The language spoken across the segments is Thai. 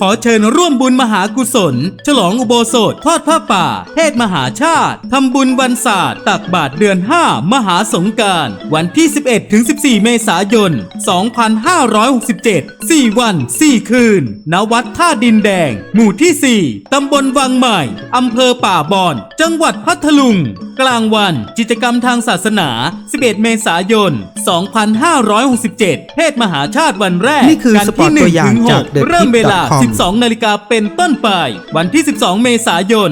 ขอเชิญร่วมบุญมหากุศล ฉลองอุโบสถทอดผ้าป่า เทศมหาชาติ ทำบุญวันศาสตร์ ตักบาทเดือน 5 มหาสงการ วันที่ 11ถึง14 เมษายน 2567 4 วัน 4 คืน ณ วัดท่าดินแดง หมู่ที่ 4 ตำบลวังใหม่ อำเภอป่าบอน จังหวัดพัทลุง กลางวัน กิจกรรมทางศาสนา 11 เมษายน2567 เทศมหาชาติวันแรกนี่คือสปอร์ตตัวอย่างจากหนึ่งถึงหกเริ่มเวลา TheTip.com 12 นาฬิกาเป็นต้นไป วันที่ 12 เมษายน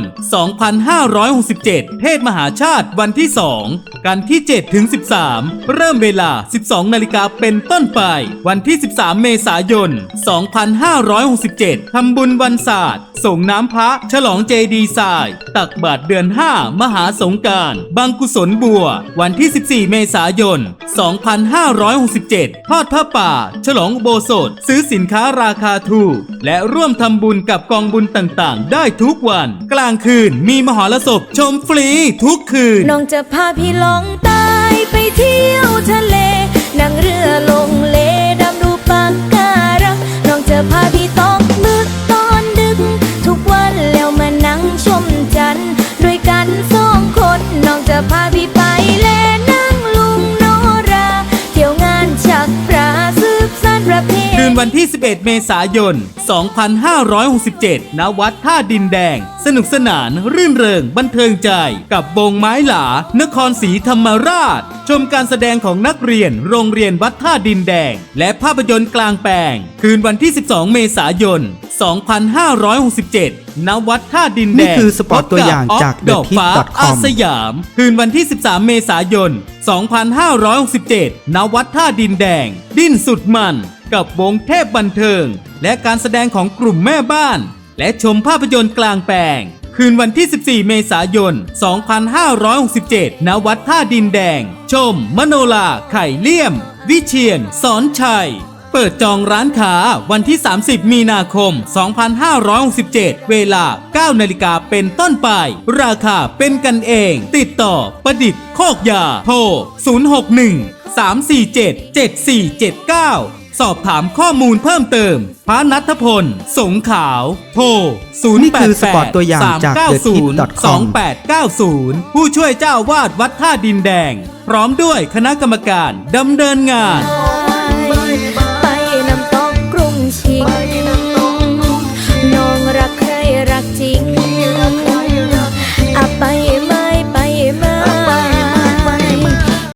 2567 เทศมหาชาติวันที่ 2 กันที่ 7 ถึง 13 เริ่มเวลา 12 นาฬิกาเป็นต้นไป วันที่ 13 เมษายน 2567 ทำบุญวันศาสตร์ ส่งน้ำพระ ฉลองเจดีทราย ตักบาทเดือน 5 มหาสงการบางกุศลบัว วันที่ 14 เมษายน 2567 ทอดผ้าป่า ฉลองโบสถซื้อสินค้าราคาถูก และร่วมทำบุญกับกองบุญต่างๆ ได้ทุกวัน กลางคืนมีมหรสพชมฟรีทุกคืน น้องจะพาพี่ลองใตายไปเที่ยวทะ วันที่ 11 เมษายน 2567 ณ วัดท่าดินแดง สนุกสนานรื่นเริงบันเทิงใจ กับวงไม้หลา นครศรีธรรมราช ชมการแสดงของนักเรียนโรงเรียนวัดท่าดินแดง และภาพยนตร์กลางแปลง คืนวันที่ 12 เมษายน 2567ณวัดท่าดินแดงนี่คือสปอร์ตตัวอย่างจากพบบออฟดอกฟ้า TheTip.com อาสยาม คืนวันที่ 13 เมษายน 2567 ณวัดท่าดินแดง ดิ้นสุดมัน กับวงเทพบันเทิง และการแสดงของกลุ่มแม่บ้าน และชมภาพยนตร์กลางแปลง คืนวันที่ 14 เมษายน 2567 ณ วัดท่าดินแดง ชม มโนลา ไข่เลี่ยม วิเชียน สอนชัย เปิดจองร้านค้าวันที่ 30 มีนาคม 2567 เวลา 9 นาฬิกาเป็นต้นไป ราคาเป็นกันเอง ติดต่อประดิษฐ์โคกยา โทร 061 347 7479 สอบถามข้อมูลเพิ่มเติมพระนัทพล สงขาว โทรนี่คือสปอร์ตตัวอย่างจาก088 390 2890 ผู้ช่วยเจ้าวาดวัดท่าดินแดง พร้อมด้วยคณะกรรมการดำเนินงาน